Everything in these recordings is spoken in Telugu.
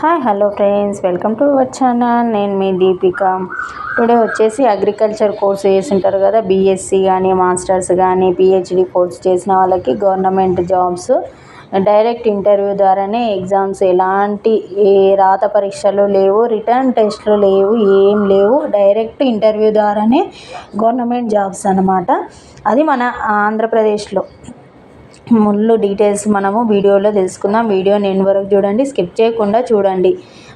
Hi hello friends welcome to our channel నేను మీ దీపిక. టుడే వచ్చేసి అగ్రికల్చర్ కోర్స్ చేసింటారు కదా బీఎస్సీ కానీ మాస్టర్స్ కానీ పిహెచ్డి కోర్స్ చేసిన వాళ్ళకి గవర్నమెంట్ జాబ్స్ డైరెక్ట్ ఇంటర్వ్యూ ద్వారానే ఎగ్జామ్స్ ఎలాంటి ఏ రాత పరీక్షలు లేవు రిటర్న్ టెస్ట్లు లేవు ఏం లేవు. డైరెక్ట్ ఇంటర్వ్యూ ద్వారానే గవర్నమెంట్ జాబ్స్ అనమాట అది మన ఆంధ్రప్రదేశ్లో. ముళ్ళు డీటెయిల్స్ మనము వీడియోలో తెలుసుకుందాం. వీడియో నేను వరకు చూడండి స్కిప్ చేయకుండా చూడండి.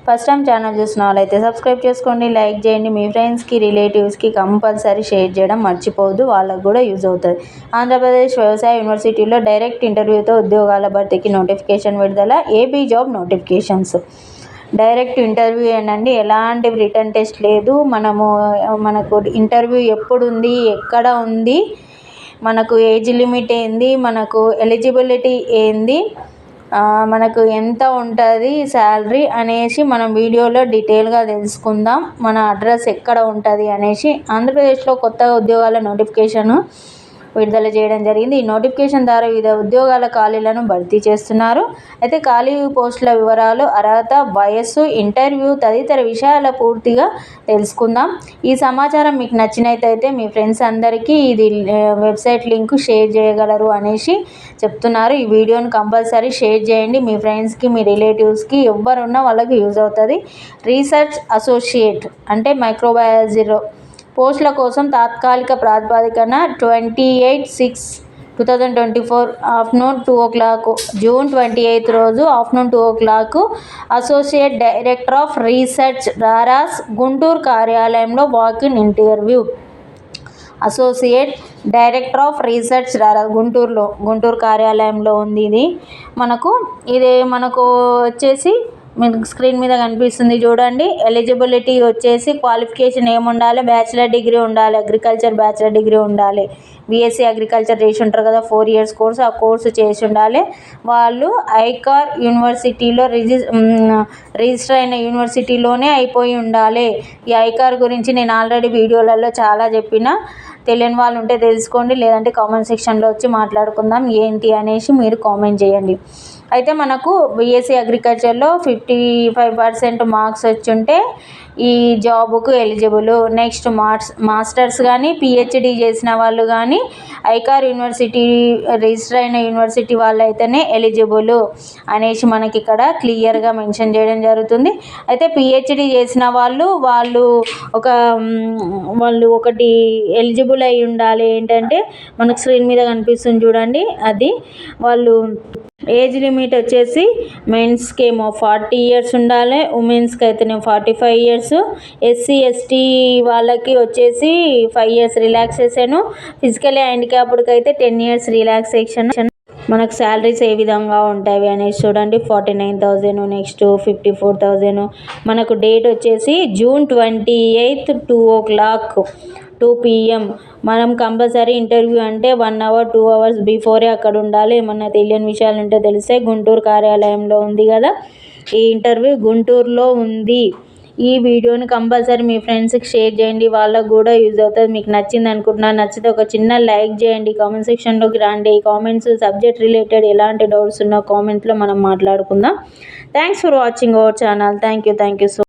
ఫస్ట్ టైం ఛానల్ చూసిన వాళ్ళైతే సబ్స్క్రైబ్ చేసుకోండి లైక్ చేయండి. మీ ఫ్రెండ్స్కి రిలేటివ్స్కి కంపల్సరీ షేర్ చేయడం మర్చిపోవద్దు వాళ్ళకు కూడా యూజ్ అవుతుంది. ఆంధ్రప్రదేశ్ వ్యవసాయ యూనివర్సిటీలో డైరెక్ట్ ఇంటర్వ్యూతో ఉద్యోగాల భర్తీకి నోటిఫికేషన్ విడుదల AP job notifications direct interview ఏంటండి ఎలాంటి రిటర్న్ టెస్ట్ లేదు. మనము మనకు ఇంటర్వ్యూ ఎప్పుడు ఉంది ఎక్కడ ఉంది మనకు ఏజ్ లిమిట్ ఏంది? మనకు ఎలిజిబిలిటీ ఏంది? మనకు ఎంత ఉంటుంది శాలరీ అనేసి మనం వీడియోలో డీటెయిల్గా తెలుసుకుందాం. మన అడ్రస్ ఎక్కడ ఉంటుంది అనేసి. ఆంధ్రప్రదేశ్లో కొత్తగా ఉద్యోగాల నోటిఫికేషను విడుదల చేయడం జరిగింది. ఈ నోటిఫికేషన్ ద్వారా వివిధ ఉద్యోగాల ఖాళీలను భర్తీ చేస్తున్నారు. అయితే ఖాళీ పోస్టుల వివరాలు అర్హత వయస్సు ఇంటర్వ్యూ తదితర విషయాల పూర్తిగా తెలుసుకుందాం. ఈ సమాచారం మీకు నచ్చినట్టయితే మీ ఫ్రెండ్స్ అందరికీ ఇది వెబ్సైట్ లింక్ షేర్ చేయగలరు అనేసి చెప్తున్నారు. ఈ వీడియోని కంపల్సరీ షేర్ చేయండి. మీ ఫ్రెండ్స్కి మీ రిలేటివ్స్కి ఎవరున్నా వాళ్ళకి యూజ్ అవుతుంది. రీసెర్చ్ అసోసియేట్ అంటే మైక్రోబయాలజీలో పోస్టుల కోసం తాత్కాలిక ప్రాతిపదికన twenty eight six two thousand twenty four afternoon two o'clock June twenty eighth రోజు afternoon two o'clock associate director of research RARS Guntur కార్యాలయంలో walk in interview. Associate director of research రారా గుంటూరులో గుంటూరు కార్యాలయంలో ఉంది ఇది. మనకు ఇది మనకు వచ్చేసి మీకు స్క్రీన్ మీద కనిపిస్తుంది చూడండి. ఎలిజిబిలిటీ వచ్చేసి క్వాలిఫికేషన్ ఏమి ఉండాలి బ్యాచిలర్ డిగ్రీ ఉండాలి అగ్రికల్చర్ బ్యాచిలర్ డిగ్రీ ఉండాలి. బీఎస్సీ అగ్రికల్చర్ చేసి ఉంటారు కదా ఫోర్ ఇయర్స్ కోర్స్ ఆ కోర్సు చేసి ఉండాలి. వాళ్ళు ఐకార్ యూనివర్సిటీలో రిజి రిజిస్టర్ అయిన యూనివర్సిటీలోనే అయిపోయి ఉండాలి. ఈ ఐకార్ గురించి నేను ఆల్రెడీ వీడియోలలో చాలా చెప్పిన. తెలియని వాళ్ళు ఉంటే తెలుసుకోండి లేదంటే కామెంట్ సెక్షన్లో వచ్చి మాట్లాడుకుందాం. ఏంటి అనేసి మీరు కామెంట్ చేయండి. అయితే మనకు బీఎస్సీ అగ్రికల్చర్లో ఫిఫ్టీ ఫైవ్ పర్సెంట్ మార్క్స్ వచ్చి ఉంటే ఈ జాబుకు ఎలిజిబుల్ నెక్స్ట్ మార్క్స్ మాస్టర్స్ కానీ పిహెచ్డి చేసిన వాళ్ళు కానీ ఐకార్ యూనివర్సిటీ రిజిస్టర్ అయిన యూనివర్సిటీ వాళ్ళు అయితేనే ఎలిజిబుల్ అనేసి మనకి ఇక్కడ క్లియర్గా మెన్షన్ చేయడం జరుగుతుంది. అయితే పిహెచ్డి చేసిన వాళ్ళు వాళ్ళు ఒక వాళ్ళు ఒకటి ఎలిజిబుల్ అయి ఉండాలి ఏంటంటే మనకు స్క్రీన్ మీద కనిపిస్తుంది చూడండి. అది వాళ్ళు ఏజ్ లిమిట్ వచ్చేసి మెన్స్కి ఏమో ఫార్టీ ఇయర్స్ ఉండాలి ఉమెన్స్కి అయితేనేమో forty five years SC ST వాళ్ళకి వచ్చేసి ఫైవ్ ఇయర్స్ రిలాక్సేషన్ ఫిజికలీ హ్యాండిక్యాప్డ్కి అయితే టెన్ ఇయర్స్ రిలాక్సేషన్. మనకు శాలరీస్ ఏ విధంగా ఉంటాయి అనేసి చూడండి forty nine thousand next fifty four thousand. మనకు డేట్ వచ్చేసి June twenty eighth two o'clock. Two PM మనం కంపల్సరీ ఇంటర్వ్యూ అంటే one hour two hours before అక్కడ ఉండాలి. ఏమన్నా తెలియని విషయాలు ఉంటే తెలిస్తే గుంటూరు కార్యాలయంలో ఉంది కదా. ఈ ఇంటర్వ్యూ గుంటూరులో ఉంది. ఈ వీడియోని కంపల్సరీ మీ ఫ్రెండ్స్కి షేర్ చేయండి. వాళ్ళకు కూడా యూజ్ అవుతుంది. మీకు నచ్చింది అనుకుంటున్నాను. నచ్చితే ఒక చిన్న లైక్ చేయండి. కామెంట్ సెక్షన్లోకి రండి. కామెంట్స్ సబ్జెక్ట్ రిలేటెడ్ ఎలాంటి డౌట్స్ ఉన్నా కామెంట్లో మనం మాట్లాడుకుందాం. Thanks for watching our channel thank you thank you so